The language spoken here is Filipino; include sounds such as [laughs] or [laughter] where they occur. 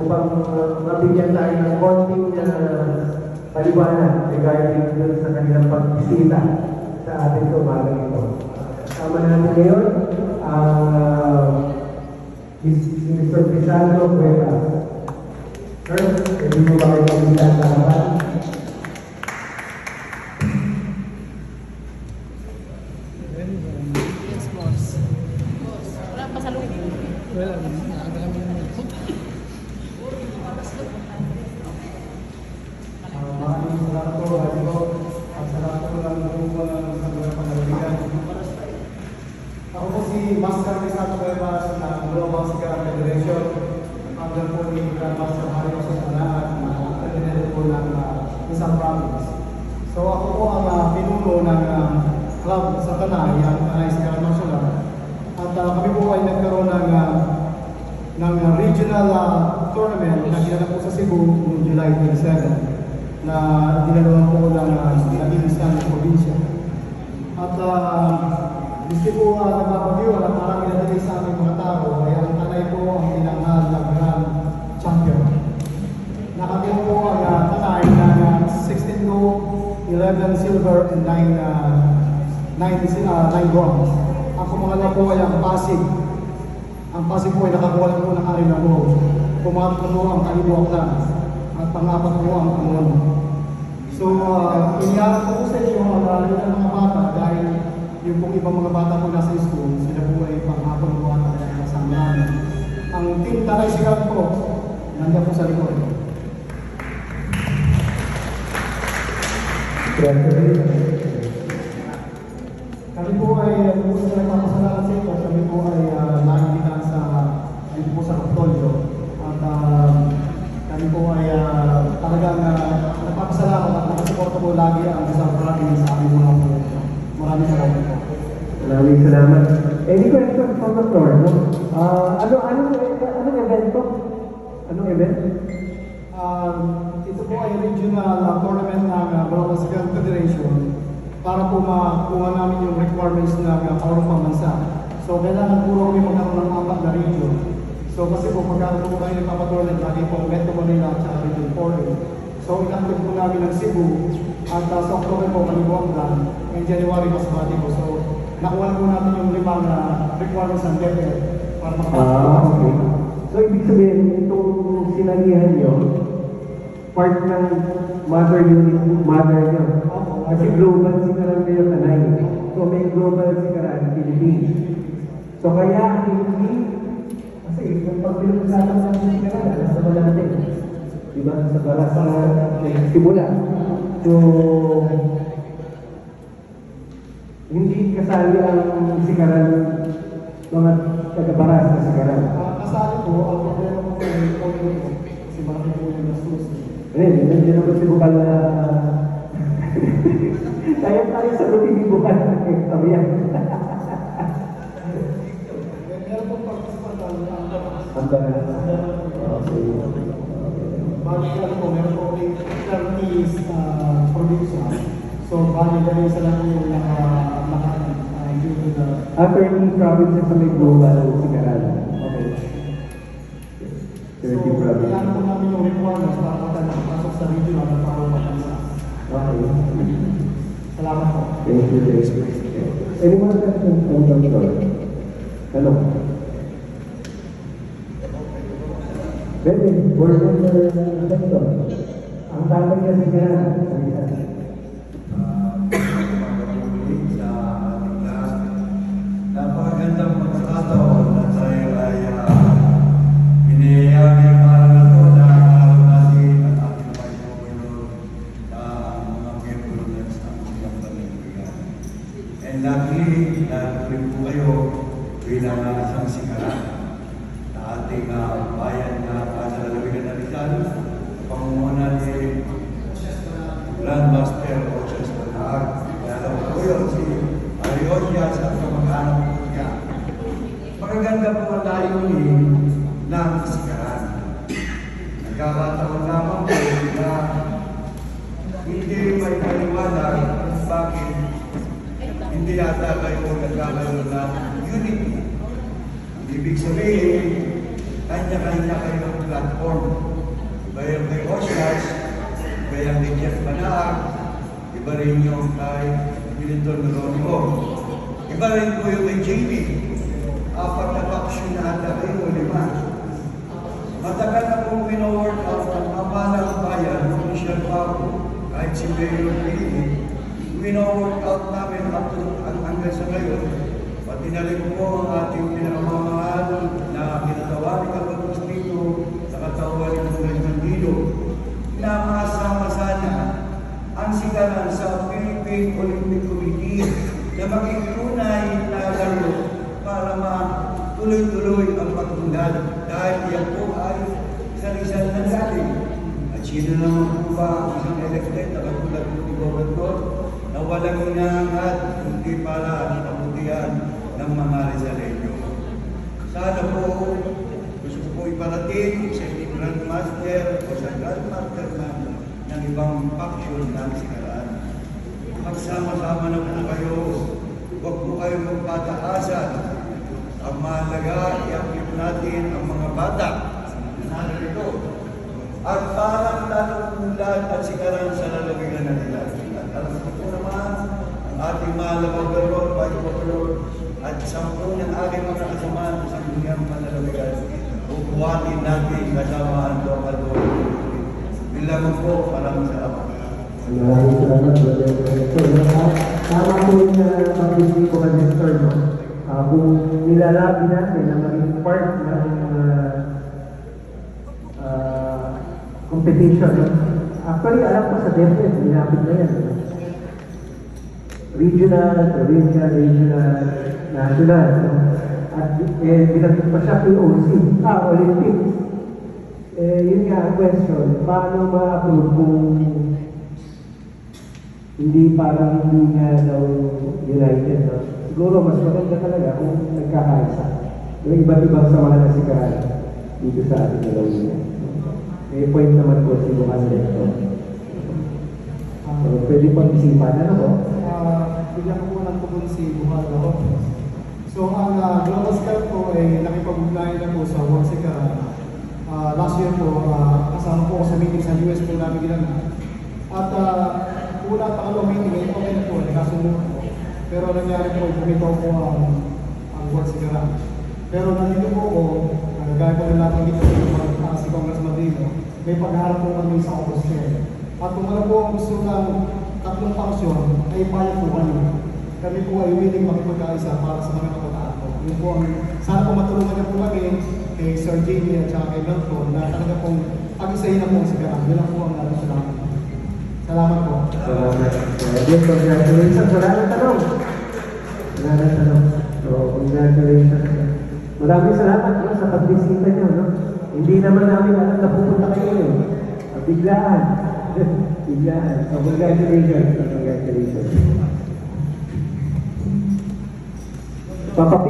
upang uh, mabigyan tayo ng konting uh, paliwanag regarding dun sa kanilang pagbisita sa ating umaga ito. Kasama natin ngayon ang uh, Mr. Crisanto Cuevas. Sir, pwede mo ba kayo pagkita sa? Yes, boss. Boss, wala pa sa loob. Wala, nakadala mo naman. Maraming salamat po, Ate Ko. At salamat po lang po po ng sa mga panaligan. Ako po si Master Rizal Cuevas ng Global Cigar Federation. Founder po ni Grandmaster Mario Sosanaan na president po ng uh, Rizal Province. So ako po ang uh, pinuno ng uh, club sa Tanay, ang Tanay Martial Art. At uh, kami po ay nagkaroon ng uh, ng uh, regional uh, tournament na ginanap po sa Cebu noong July 27 na dinalawan po ng uh, naging isang probinsya. At uh, gusto po uh, nagpapagyo na parang inadali sa aming mga tao ay ang tanay po ang tinanghal 11 silver, and 9 uh, 9 uh, 9 bronze. Ang kumangala po ay ang Pasig ang Pasig po ay nakakuha lang po ng Arena Road. Pumapat po ang Kalibuang Clans at pang-apat po ang Amon. So, uh, iniyak po sa inyo ang uh, ng mga bata dahil yung pong ibang mga bata po nasa school, sila po ay pang-hapon po at kasama namin. Ang team Taray Sigat po, nandiyan po sa likod. Kami po ay uh, gusto na nagpapasalamat sa inyo. Kami po ay uh, nakikita sa dito po sa Kapitolyo. At uh, kami po ay uh, talagang uh, nagpapasalamat at nakasuporta po lagi ang isang province sa aming mga po. Maraming salamat po. Maraming salamat. Any questions from the floor? No? Ah, ano, anong, anong event to? Anong event? Um, ito po ay regional uh, tournament ng uh, Global Cigar Federation para po makuha namin yung requirements ng uh, kaurong pambansa. So, kailangan puro kami magkaroon ng apat na region. So, kasi po pagkaroon po kayo nagpapatournament, lagi po Metro Manila at saka Region 4. So, inactive po namin ng Cebu at uh, sa October po Kalibuanggan and January Masbate po. So, nakuha na po natin yung limang uh, requirements ng DepEd para makapasok. Ah, okay. So, ibig sabihin, itong sinalihan nyo, part ng mother unit, mother nyo. Kasi global si Karan kayo kanay. So, may global si Karan, Philippines. So, kaya hindi, kasi pag pinag-usapan natin si Karan, nasa ba? Diba? Sa baras na simula. So, hindi kasali ang sikaran mga taga-baras na sikaran. Uh, kasali po, ang problema ay COVID po. Kasi malaki po yung gastos. Ayun, nandiyan ako si Bukal na... [laughs] Kaya tayo sa rutin ni Bukal. Yan. Meron pong participant ang. Okay. Bali lang po, meron po rin 30 uh, producer. So, bali dahil sa lang yung naka, naka, uh, due to the After the provinces sa may global sikaran. Okay. 30 So, kailangan po namin yung requirements para maka nakapasok sa regional ng parang matansa. Okay. Salamat po. Thank you, thank you. Any more questions from the floor? Ano? Pwede, board member ng Dr. Ang tatay kasi niya, ating uh, bayan na panalalawigan na Rizal, pangunguna ni Grandmaster Oches Bernard. Kaya po yun si Ariosia sa kamag-anak niya. Magaganda po ang layunin ng kasikaran. Nagkakataon lamang po na hindi may paliwanag bakit hindi yata kayo nagkakaroon ng unity. Ibig sabihin, kanya-kanya kayong platform. Iba yung kay Oscars, iba yung kay Jeff Manaag, iba rin yung kay Milton Ronco. Iba rin po yung kay JB. Apat na faction na ata kayo, lima. Matagal na pong pino-workout ng amalang bayan, ng Michelle Pao, kahit si Mayor Pili, pino-workout namin up to ang hanggang sa ngayon. Pati na rin po ang ating pinakamamahal na kinatawa ni Kapatid dito sa katawan ng Congressman Dilo na makasama sana ang sigaran sa Philippine Olympic Committee na maging tunay na laro para matuloy-tuloy ang pagtunggal dahil yan po ay isa-isa na galing. At sino naman po ba ang isang elected na katulad po ni Gobernador na walang inaangat kundi para ang kabutihan ng mga Rizaleño. Sana po gusto ko po iparating sa inyong Grandmaster o sa Grandmaster ng, ng ibang faction ng Sikaraan. Magsama-sama na po kayo. Huwag po kayo magpataasan. Ang mahalaga, i-active natin ang mga bata na narito. At parang lalong ulan at sikaran sa lalawigan na nila. At alam ko po naman, ang ating mahal na gobernador, vice governor, at sampu ng aking mga kasamahan sa dunyang panlalawigan, bubuhatin natin kasama ang local government. Bilang po, maraming salamat. Maraming salamat, Brother Director. Ah, Tama po yung uh, pag-ibig ko kay Mr. No? Ah, kung nilalabi natin na maging part ng ah, ah, competition, actually alam ko sa DepEd, nilapit na yan. Regional, provincial, regional, national. No? At eh, binagod pa siya POC, ah, Olympics. Eh, yun nga ang question, paano ma-approve kung hindi parang hindi nga daw united, no? Siguro mas maganda talaga kung nagkakaisa. Yung iba't ibang samahan na sikaran dito sa ating lalawigan. May point naman po si Bukas Recto. So, pwede pang isipan. Ano po? Ah, bigyan ko muna po si Buhal ako. So, ang uh, Global Scout po ay nakipag-ugnayan na po sa World Sikaran. Ah, last year po, ah, kasama po sa meeting sa US po namin ginagawa. At uh, una pa kalong meeting, ay okay na po, nagkasunod po. Pero nangyari po, bumitaw po ang, ang World Sikaran. Pero nandito po ako, uh, gaya po na natin dito uh, si Congressman Dino, may pagharap po kami sa office chair. At kung ano po ang gusto ng tatlong function, ay payag po kami. Kami po ay willing makipagkaisa para sa mga. Yun po sana po matulungan niyo po kami kay Sir Jamie at saka kay Melton na talaga pong pag-isahin na po ang sigaran. Yun lang po ang natin salamat. Salamat po. Salamat. Again, congratulations. Wala nang tanong. Wala nang tanong. So, congratulations. Maraming salamat no, sa pagbisita niyo. No? Hindi naman namin alam na pupunta kayo. Eh. Biglaan. [laughs] Biglaan. So, congratulations. Congratulations. Papapi